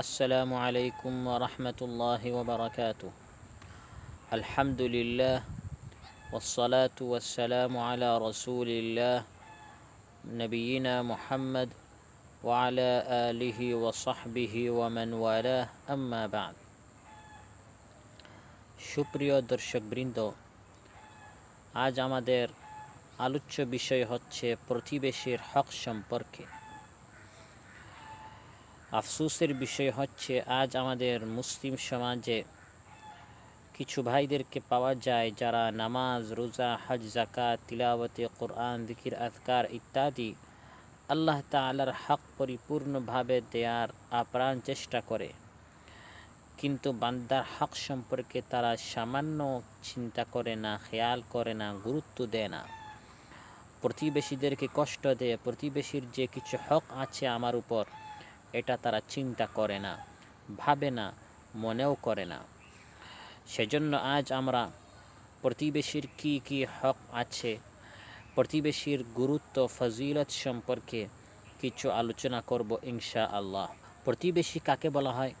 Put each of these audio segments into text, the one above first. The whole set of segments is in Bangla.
السلام عليكم ورحمة الله وبركاته الحمد لله والصلاة والسلام على رسول الله نبينا محمد وعلى آله وصحبه ومن والاه أما بعد সুপ্রিয় দর্শকবৃন্দ আজ আমাদের আলোচ্য বিষয় হচ্ছে প্রতিবেশীর হক সম্পর্কে আফসোসের বিষয় হচ্ছে, আজ আমাদের মুসলিম সমাজে কিছু ভাইদেরকে পাওয়া যায় যারা নামাজ, রোজা, হজ জাকাত তিলাবতে কোরআন দিকির আজকার ইত্যাদি আল্লাহ তালার হক পরিপূর্ণভাবে দেওয়ার আপ্রাণ চেষ্টা করে। কিন্তু বান্দার হক সম্পর্কে তারা সামান্য চিন্তা করে না, খেয়াল করে না, গুরুত্ব দেয় না। প্রতিবেশীদেরকে কষ্ট দেয়, প্রতিবেশীর যে কিছু হক আছে আমার উপর এটা তারা চিন্তা করে না, ভাবে না, মনেও করে না। সেজন্য আজ আমরা প্রতিবেশীর কি কি হক আছে, প্রতিবেশীর গুরুত্ব, ফজিলত সম্পর্কে কিছু আলোচনা করব ইনশা আল্লাহ প্রতিবেশী কাকে বলা হয়?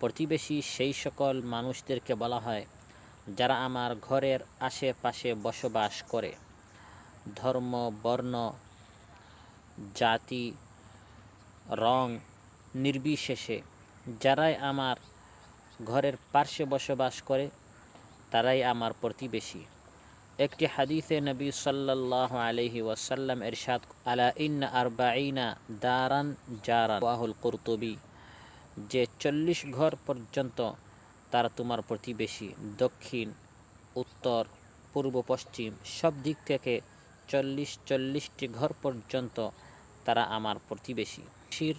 প্রতিবেশী সেই সকল মানুষদেরকে বলা হয় যারা আমার ঘরের আশেপাশে বসবাস করে। ধর্ম, বর্ণ, জাতি রং নির্বিশেষে। যারাই আমার ঘরের পার্শ্বে বসবাস করে, তারাই আমার প্রতিবেশী। একটি হাদিসে নবী সাল্লাহ আলহি ওয়াসাল্লাম এরশাদ আলা ইন্না আরবাইনা দারান জারান ওয়াহুল কর্তবী যে চল্লিশ ঘর পর্যন্ত তারা তোমার প্রতিবেশী। দক্ষিণ, উত্তর, পূর্ব, পশ্চিম, সব দিক থেকে চল্লিশ চল্লিশটি ঘর পর্যন্ত তারা আমার প্রতিবেশী। শির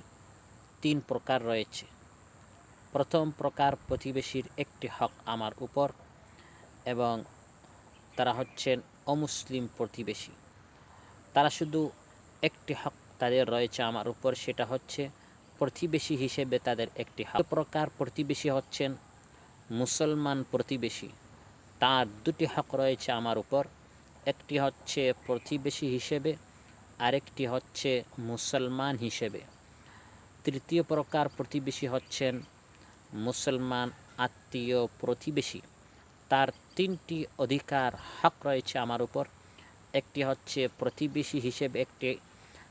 তিন প্রকার রয়েছে। প্রথম প্রকার প্রতিবেশীর একটি হক আমার উপর এবং তারা হচ্ছেন অমুসলিম প্রতিবেশী। তারা শুধু একটি হক তাদের রয়েছে আমার উপর, সেটা হচ্ছে প্রতিবেশী হিসেবে তাদের একটি হক। প্রকার প্রতিবেশী হচ্ছেন মুসলমান প্রতিবেশী। তার দুটি হক রয়েছে আমার উপর, একটি হচ্ছে প্রতিবেশী হিসেবে, আরেকটি হচ্ছে মুসলমান হিসেবে। তৃতীয় প্রকার প্রতিবেশী হচ্ছেন মুসলমান আত্মীয় প্রতিবেশী। তার তিনটি অধিকার হক রয়েছে আমার উপর। একটি হচ্ছে প্রতিবেশী হিসেবে, একটি,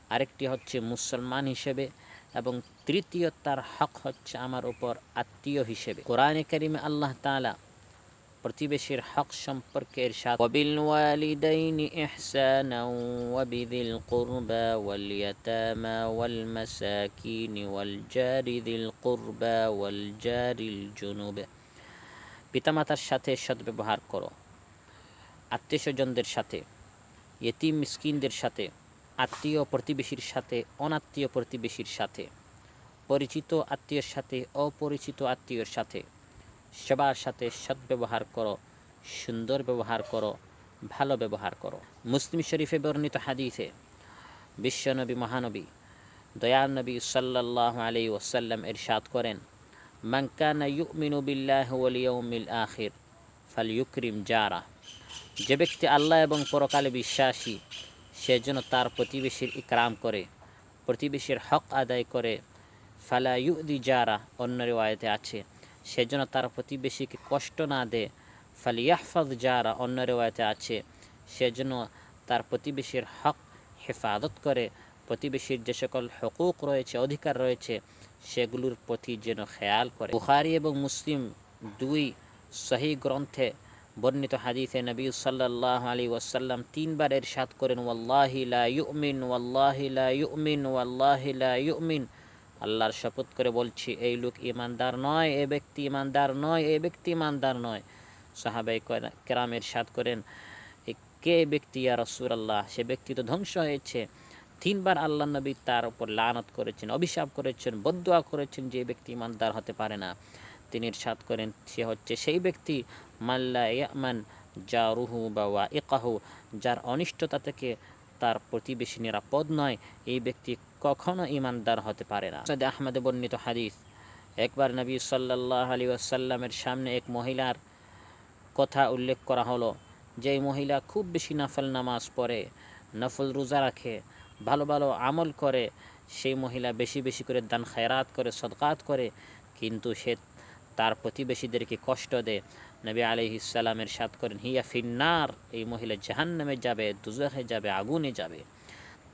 আরেকটি হচ্ছে মুসলমান হিসেবে এবং তৃতীয় তার হক হচ্ছে আমার উপর আত্মীয় হিসেবে। কোরআনে করিমে আল্লাহ তালা প্রতিবেশীর হক সম্পর্কে ইরশাদ। ওয়াবিল ওয়ালিদাইনি ইহসানাও ওয়াবিদিল কুরবা ওয়াল ইয়াতামা ওয়াল মাসাকিন ওয়াল জারি দিল কুরবা ওয়াল জারিল জুনুব। পিতামাতার সাথে সদ্ব্যবহার করো। আত্মীয় স্বজনদের সাথে। ইয়েতিম মিসকিনদের সাথে। আত্মীয় প্রতিবেশীর সাথে। অনাত্মীয় প্রতিবেশীর সাথে। পরিচিত আত্মীয়ের সাথে। অপরিচিত আত্মীয়ের সাথে। সবার সাথে সদ্ব্যবহার করো, সুন্দর ব্যবহার করো, ভালো ব্যবহার করো। মুসলিম শরীফে বর্ণিত হাদিসে, বিশ্বনবী মহানবী, দয়াল নবী সাল্লাহ আলী ওসাল্লাম এরশাদ করেন মাঙ্কানা ইউমিনু বিল্লাহ আখির ফাল ইউক্রিম জারা। যে ব্যক্তি আল্লাহ এবং পরকালে বিশ্বাসী, সে যেন তার প্রতিবেশীর ইকরাম করে, প্রতিবেশীর হক আদায় করে, ফালা ইউদি জারা, অন্য রেওয়ায়তে আছে। সেজন্য তার প্রতিবেশীকে কষ্ট না দেয় ফালিয়াহফাজ যারা অন্য রেওয়ায়তে আছে, সেজন্য তার প্রতিবেশীর হক হেফাজত করে, প্রতিবেশীর যে সকল হকুক রয়েছে, অধিকার রয়েছে, সেগুলোর প্রতি যেন খেয়াল করে। বুখারি এবং মুসলিম দুই সহি গ্রন্থে বর্ণিত হাদিসে নবী সাল্লাহ আলী ওয়াসাল্লাম তিনবার এরশাদ করেন, ওয়াল্লাহি লা ইউমিন, ওয়াল্লাহি লা ইউমিন, ওয়াল্লাহি লা ইউমিন। আল্লাহর শপথ করে বলছি, এই লোক ইমানদার নয়, এ ব্যক্তি ইমানদার নয়, এ ব্যক্তি ইমানদার নয়। সাহাবাই কেরামের সাদ করেন কে ব্যক্তি আর রসুর আল্লাহ সে ব্যক্তি তো ধ্বংস হয়েছে। তিনবার আল্লাহ নবী তার উপর লানত করেছেন, অভিশাপ করেছেন, বদুয়া করেছেন যে ব্যক্তি ইমানদার হতে পারে না। তিনি সাদ করেন, সে হচ্ছে সেই ব্যক্তি মাল্লা ইয়ামান যা রুহু বা ওয়া ইকাহু যার অনিষ্টতা থেকে তার প্রতিবেশী নিরাপদ নয়, এই ব্যক্তি কখনো ইমানদার হতে পারে না। সৈয়দ আহমদে বর্ণিত হাদিস, একবার নবী সাল্লাহ আলী আসাল্লামের সামনে এক মহিলার কথা উল্লেখ করা হলো যে মহিলা খুব বেশি নফল নামাজ পড়ে, নফল রোজা রাখে, ভালো ভালো আমল করে, সেই মহিলা বেশি বেশি করে দান খায়রাত করে, সদকাত করে, কিন্তু সে তার প্রতিবেশীদেরকে কষ্ট দেয়। নবী আলহিসাল্লামের সাত করেন, হিয়া ফিন্নার এই মহিলা জাহান্নামে যাবে দুজহে যাবে, আগুনে যাবে।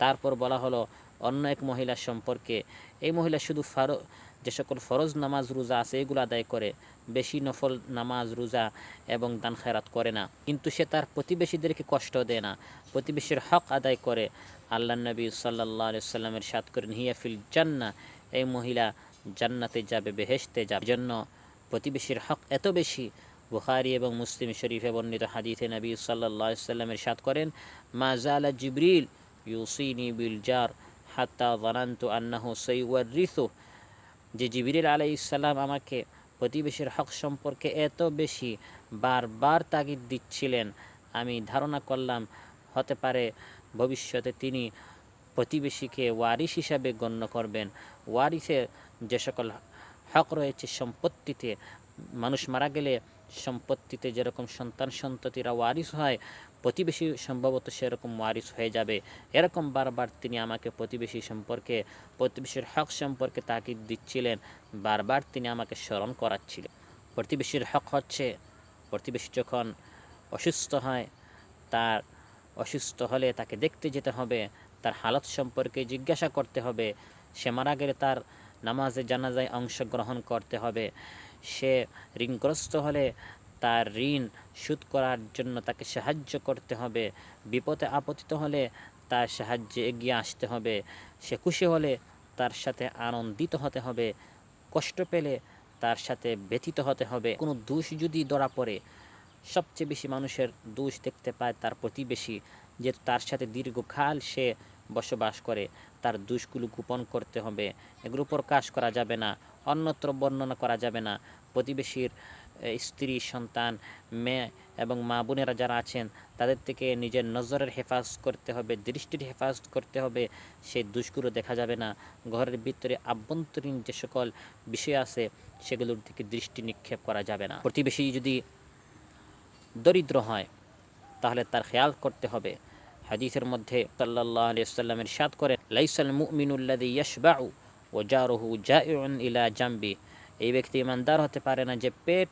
তারপর বলা হলো, অন্য এক মহিলা সম্পর্কে, এই মহিলা শুধু ফারো, যে সকল ফরজ নামাজ, রোজা আছে, এগুলো আদায় করে, বেশি নফল নামাজ, রোজা এবং দান খেরাত করে না। কিন্তু সে তার প্রতিবেশীদেরকে কষ্ট দেয় না। প্রতিবেশীর হক আদায় করে। আল্লাহ নবী সাল্লাহ সাল্লামের সাত করেন হিয়াফিল জান্না এই মহিলা জান্নাতে যাবে, বেহেশতে যাবে। জন্য প্রতিবেশীর হক এত বেশি বুখারি এবং মুসলিম শরীফে বর্ণিত হাদিথে নবী সাল্লাহ সাল্লামের সাত করেন, মা জালা জিবরিল ইউসিনি বিল জার হাত্তা জানান্তু আন্নাহু সৈওয়ারিসু যে জিবিরিল আলাই ইসাল্লাম আমাকে প্রতিবেশীর হক সম্পর্কে এত বেশি বারবার তাগিদ দিচ্ছিলেন, আমি ধারণা করলাম হতে পারে ভবিষ্যতে তিনি প্রতিবেশীকে ওয়ারিস হিসাবে গণ্য করবেন। ওয়ারিসের যে সকল হক রয়েছে, সম্পত্তিতে মানুষ মারা গেলে সম্পত্তিতে যেরকম সন্তান সন্ততিরা ওয়ারিস হয়, প্রতিবেশী সম্ভবত সেরকম ওয়ারিস হয়ে যাবে। এরকম বারবার তিনি আমাকে প্রতিবেশী সম্পর্কে, প্রতিবেশীর হক সম্পর্কে তাকিদ দিচ্ছিলেন, বারবার তিনি আমাকে স্মরণ করাচ্ছিলেন। প্রতিবেশীর হক হচ্ছে, প্রতিবেশী যখন অসুস্থ হয়, তার অসুস্থ হলে তাকে দেখতে যেতে হবে, তার হালত সম্পর্কে জিজ্ঞাসা করতে হবে, সে মারা গেলে তার নামাজে জানাজায় অংশগ্রহণ করতে হবে। সে ঋণগ্রস্ত হলে তার ঋণ শোধ করার জন্য তাকে সাহায্য করতে হবে। বিপদে আপতিত হলে তার সাহায্যে এগিয়ে আসতে হবে। সে খুশি হলে তার সাথে আনন্দিত হতে হবে। কষ্ট পেলে তার সাথে ব্যথিত হতে হবে। কোনো দোষ যদি ধরা পড়ে, সবচেয়ে বেশি মানুষের দোষ দেখতে পায় তার প্রতিবেশী, যে তার সাথে দীর্ঘকাল সে বসবাস করে, তার দোষগুলো গোপন করতে হবে। এগুলো প্রকাশ করা যাবে না, অন্যত্র বর্ণনা করা যাবে না। প্রতিবেশীর স্ত্রী, সন্তান, মেয়ে এবং মা বোনেরা যারা আছেন, তাদের থেকে নিজের নজরের হেফাজত করতে হবে, দৃষ্টির হেফাজত করতে হবে। সেই দুষ্গুলো দেখা যাবে না। ঘরের ভিতরে আভ্যন্তরীণ যে সকল বিষয় আছে, সেগুলোর দিকে দৃষ্টি নিক্ষেপ করা যাবে না। প্রতিবেশী যদি দরিদ্র হয়, তাহলে তার খেয়াল করতে হবে। হাদিসের মধ্যে সাল্লাহ আলিয়াল্লামের সাদ করে, লাইসাল মুমিনুল্লাদি ইয়াসবাউ ও জারহু জাইউন ইলা জাম্বি। এই ব্যক্তি ইমানদার হতে পারে না যে পেট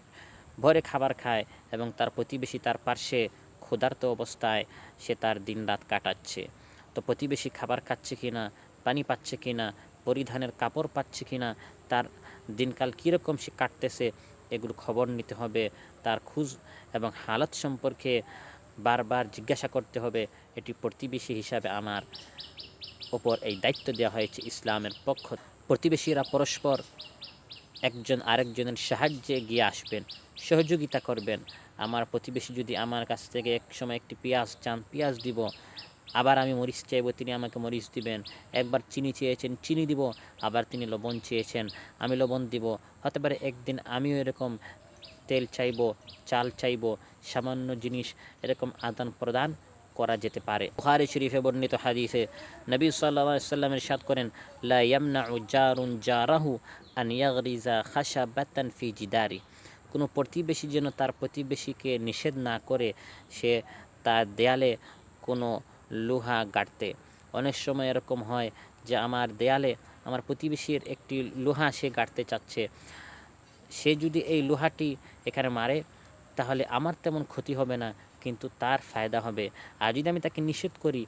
ভরে খাবার খায় এবং তার প্রতিবেশী তার পার্শ্বে ক্ষুধার্ত অবস্থায় সে তার দিন রাত কাটাচ্ছে। তো প্রতিবেশী খাবার খাচ্ছে কি না পানি পাচ্ছে কি না পরিধানের কাপড় পাচ্ছে কি না তার দিনকাল কীরকম সে কাটতেছে, এগুলো খবর নিতে হবে। তার খুঁজ এবং হালত সম্পর্কে বারবার জিজ্ঞাসা করতে হবে, এটি প্রতিবেশী হিসাবে আমার ওপর এই দায়িত্ব দেওয়া হয়েছে ইসলামের পক্ষ। প্রতিবেশীরা পরস্পর একজন আরেকজনের সাহায্যে গিয়ে আসবেন, সহযোগিতা করবেন। আমার প্রতিবেশী যদি আমার কাছ থেকে এক সময় একটি পেঁয়াজ চান, পেঁয়াজ দিব, আবার আমি মরিচ চাইব, তিনি আমাকে মরিচ দিবেন। একবার চিনি চেয়েছেন, চিনি দিব, আবার তিনি লবণ চেয়েছেন, আমি লবণ দিব। হতে পারে একদিন আমিও এরকম তেল চাইব, চাল চাইব সামান্য জিনিস এরকম আদান প্রদান করা যেতে পারে। বুখারি শরীফে বর্ণিত হাদিসে নবী সাল্লাহ সাল্লামের সাথ করেন, লা ইয়ামনা জারুন জারাহু আন ইয়াগরিজা খাশাবাতান ফি জিদারি। কোনো প্রতিবেশী যেন তার প্রতিবেশীকে নিষেধ না করে সে তার দেয়ালে কোনো লোহা গাড়তে অনেক সময় এরকম হয় যে আমার দেয়ালে, আমার প্রতিবেশীর একটি লোহা সে গাড়তে চাচ্ছে। সে যদি এই লোহাটি এখানে মারে তাহলে আমার তেমন ক্ষতি হবে না, কিন্তু তার ফায়দা হবে। আর যদি আমি তাকে নিষেধ করি,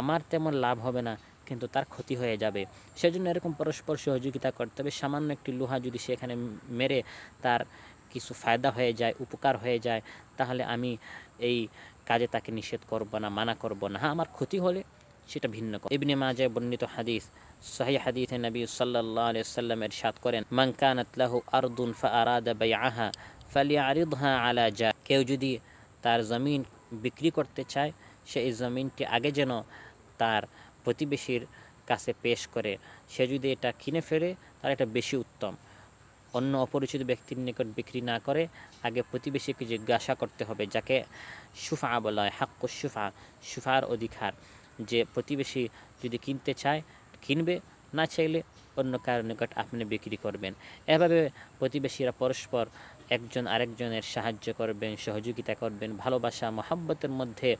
আমার তেমন লাভ হবে না, কিন্তু তার ক্ষতি হয়ে যাবে। সেজন্য এরকম পরস্পর সহযোগিতা করতে হবে। সামান্য একটি লোহা যদি সেখানে মেরে তার কিছু ফায়দা হয়ে যায়, উপকার হয়ে যায়, তাহলে আমি এই কাজে তাকে নিষেধ করব না, মানা করব না। হ্যাঁ আমার ক্ষতি হলে সেটা ভিন্ন ইবনে মাজায় বর্ণিত হাদিস, সহি হাদিসে নবী সাল্লাল্লাহু আলাইহি সাল্লাম ইরশাদ করেন, মান কানাত লাহু আরদুন আলা জা, কেউ যদি তার জমিন বিক্রি করতে চায়, সে এই জমিনটি আগে যেন তার প্রতিবেশীর কাছে পেশ করে। সে যদি এটা কিনে ফেরে তার এটা বেশি উত্তম। অন্য অপরিচিত ব্যক্তির নিকট বিক্রি না করে, আগে প্রতিবেশীকে জিজ্ঞাসা করতে হবে, যাকে সুফা বলা হয়, হাক্কু সুফা, সুফার অধিকার। যে প্রতিবেশী যদি কিনতে চায়, কিনবে, না চাইলে অন্য কারোর নিকট আপনি বিক্রি করবেন। এভাবে প্রতিবেশীরা পরস্পর একজন আরেকজনের সাহায্য করবেন, সহযোগিতা করবেন, ভালোবাসা, মহাব্বতের মধ্যে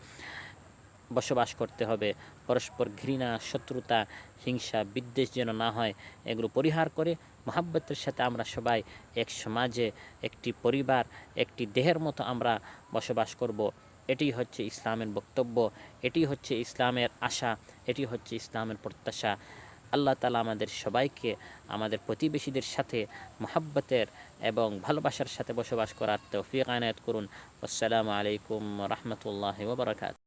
বসবাস করতে হবে। পরস্পর ঘৃণা, শত্রুতা, হিংসা, বিদ্বেষ যেন না হয়, এগুলো পরিহার করে মহাব্বতের সাথে আমরা সবাই এক সমাজে, একটি পরিবার, একটি দেহের মতো আমরা বসবাস করব। এটি হচ্ছে ইসলামের বক্তব্য, এটি হচ্ছে ইসলামের আশা, এটি হচ্ছে ইসলামের প্রত্যাশা। আল্লাহ তালা আমাদের সবাইকে, আমাদের প্রতিবেশীদের সাথে মহাব্বতের এবং ভালোবাসার সাথে বসবাস করার তৌফিক আনায়াত করুন। আসসালামু আলাইকুম রহমতুল্লাহ ওবরাকাত